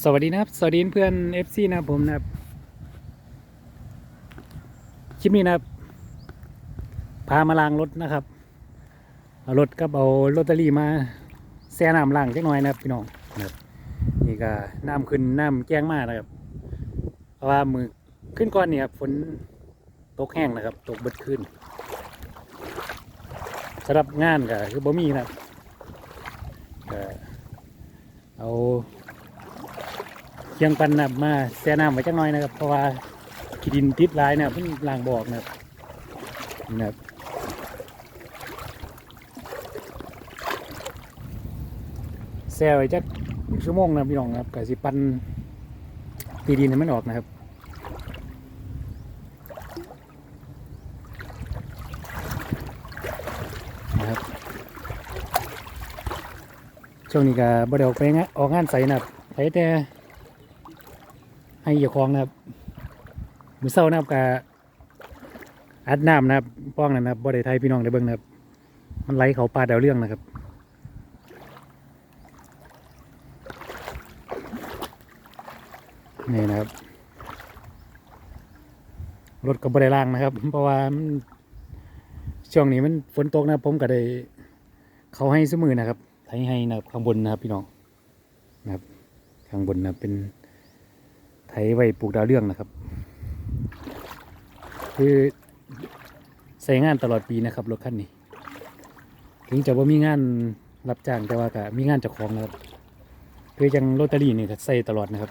สวัสดีนะครับ สวัสดีเพื่อน FC นะครับผมนะครับ คลิปนี้นะครับ พามาล้างรถนะครับเอารถกับเอาลอตเตอรี่มาแช่น้ำล้างจักหน่อยนะครับพี่น้องนะครับนี่ก็น้ำขึ้นน้ำแจ้งมากนะครับ เพราะว่ามือขึ้นก่อนเนี่ยครับฝนตกแห้งนะครับ ตกเบิดขึ้นสำหรับงานก็คือบ่มีนะครับเอา เคียงปันนับมาแช่น้ำไว้จักหน่อยนะครับ เพราะว่าขีดินติดหลายนะครับเพิ่งล้างบอกนะครับนะครับแช่ไว้จักชั่วโมงนะพี่น้องนะครับกสิปันตีดินให้มันออกนะครับนะครับ ช่วงนี้ก็บ่ได้ออกไปงานออกงานใสนะครับไปแต่ ให้เจ้าของนะครับมือเศร้านะครับกะอัดน้ำนะครับป้องนะครับบ่ได้ไทยพี่น้องได้เบิ่งนะครับ มันไหลเขาปลาดาวเรื่องนะครับนี่นะครับ รถก็บ่ได้ล่างนะครับ เพราะว่าช่วงนี้มันฝนตกนะผมก็ได้เขาให้สมือนะครับไทยให้นะครับข้างบนนะครับพี่น้องนะครับ ข้างบนนะเป็น ไถไว้ปลูกดาวเรื่องนะครับ คือใส่งานตลอดปีนะครับรถคันนี้ ถึงจะว่ามีงานรับจ้างแต่ว่าก็มีงานเจ้าของนะครับคือจังโรตารี่นี่ใส่ตลอดนะครับ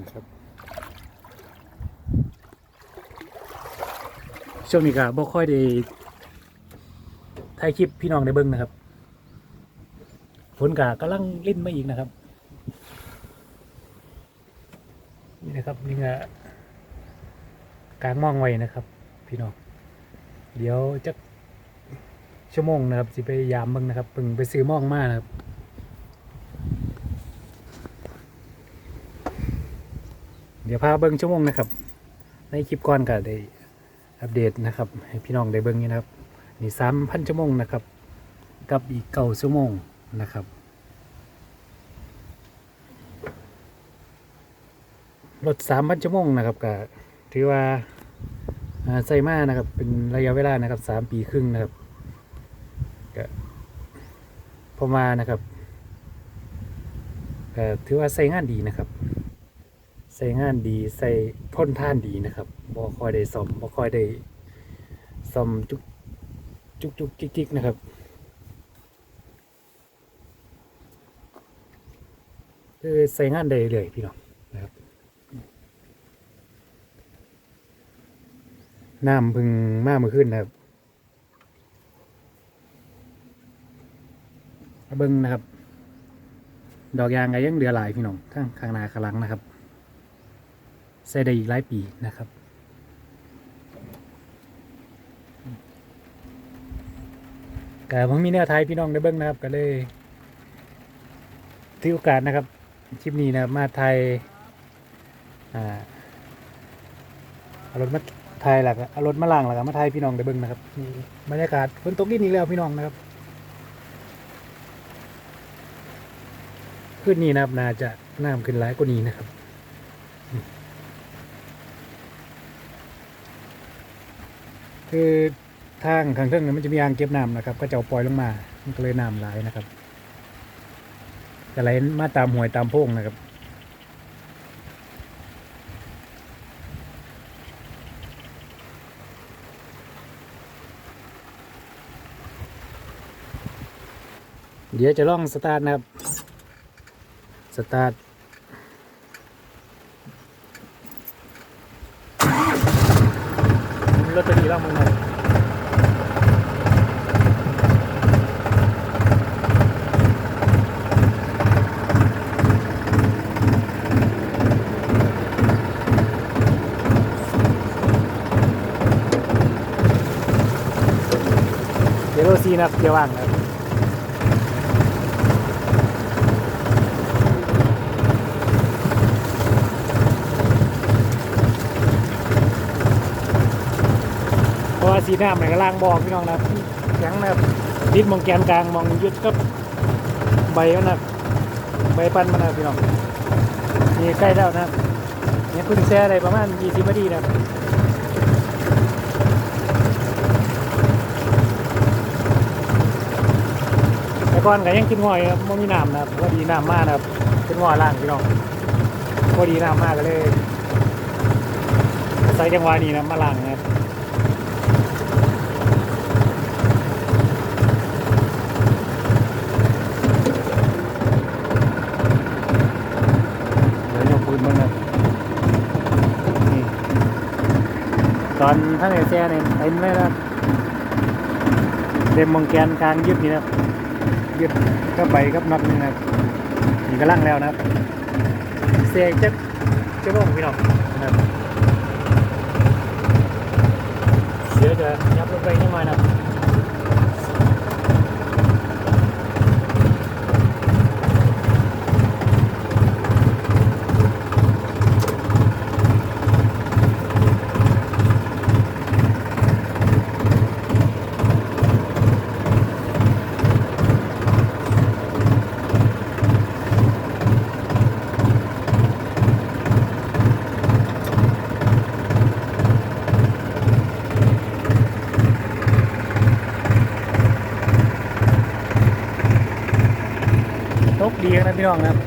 นะครับช่วงนี้ก็บ่ค่อยได้ถ่ายคลิปพี่น้องได้เบิ่งนะครับ ฝนกากำลังเล่นมาอีกนะครับ นี่นะครับนี่ก็กลางมองไว้นะครับ พี่น้องเดี๋ยวจะชั่วโมงนะครับสิไปยามเบิ่งนะครับเพิ่งไปซื้อมองมานะครับเดี๋ยวพาเบิ่งชั่วโมงนะครับ ในคลิปก่อนก็ได้อัปเดตนะครับ ให้พี่น้องได้เบิ่งนี่นะครับนี่สามพันชั่วโมงนะครับ กับอีกเก้าชั่วโมง นะครับรถสามพันชั่วโมงนะครับก็ถือว่าใส่มานะครับ เป็นระยะเวลานะครับสามปีครึ่งนะครับก็พอมานะครับก็ถือว่าใส่งานดีนะครับ ใส่งานดีใส่ทนท่านดีนะครับบ่คอยได้ซ่อมบ่คอยได้ซ่อมจุกจุกจุกจิกจิกนะครับ คือใส่งานได้เลยพี่น้องนะครับน้ำพึ่งมากมือขึ้นนะครับเบิ้งนะครับ ดอกยางก็ยังเหลือหลายพี่น้องข้างข้างนาข้างหลังนะครับใส่ได้อีกหลายปีนะครับแต่ผมมีแนวไทยพี่น้องได้เบิ้งนะครับก็เลยถือโอกาสนะครับ คลิปนี้นะมาไทยอ่าเอารถมาไทยหลักเอารถมาล่างหลักมาไทยพี่น้องได้เบิ่งนะครับนี่บรรยากาศฝนตกดินอีกแล้วพี่น้องนะครับขึ้นนี้นะครับน่าจะน้ำขึ้นหลายกว่านี้นะครับคือทางข้างเทิงเนี่ยมันจะมีอ่างเก็บน้ำนะครับ ก็จะเอาปล่อยลงมา มันก็เลยน้ำไหลนะครับ จะไหลมาตามห้วยตามพงนะครับ เดี๋ยวจะล่องสตาร์ทนะครับ สตาร์ทรถตัวนี้ลองมึงหน่อย โรซีนะครับเดี๋ยวว่างนะครับเพราะว่าสีน้ำมันก็ล่างบอกพี่น้องนะแข็งนะครับติดมองแกนกลางมองยึดกับใบมันนะใบปั้นมันนะพี่น้องนี่ใกล้แล้วนะเนี่ยเพิ่งแช่ได้ประมาณ20นาทีนะครับแต่ ก่อนก็ยังกินง่อยครับไม่มีน้ำนะครับพอดีน้ำมากนะครับเป็นง่อล่างพี่น้องพอดีน้ำมากก็เลยใส่จังหวะนี้นะมาล่างนะครับเดี๋ยวยกปืนมานะนี่ตอนท่านไอ้แซ่เนี่ยเต็มเลยนะเต็มมองแกนกลางยึดนี่นะ ยึดก็ใบครับน็อตนึงนะมีกระลังแล้วนะครับเสียจะจะลงพี่น้องนะครับเสียจะยับลงไปนิดหน่อยนะ ดีนะพี่น้องนะครับ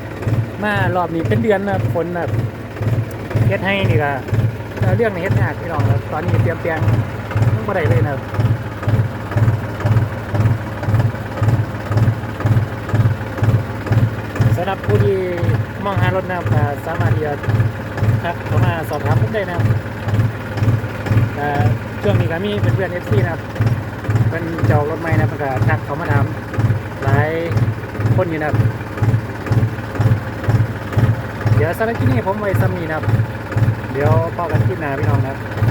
มารอบนี้เป็นเดือนนะฝนแบบเฮ็ดให้นี่ก็เอ่อเรื่องในเฮ็ดยากพี่น้องครับตอนนี้เตรียมเตียงต้องบ่ได้เลยนะสำหรับผู้ที่มองหารถนะครับสามารถที่จะทักเข้ามาสอบถามผมได้นะครับช่วงนี้ก็มีเพื่อนๆเอฟซีนะครับเป็นเจ้ารถใหม่นะครับเพิ่นก็ทักเขามาถามหลายคนอยู่นะครับ เดี๋ยวสำหรับที่นี่ผมไว้ซ้ำนี้นะครับ เดี๋ยวพอกันที่นาพี่น้องนะครับ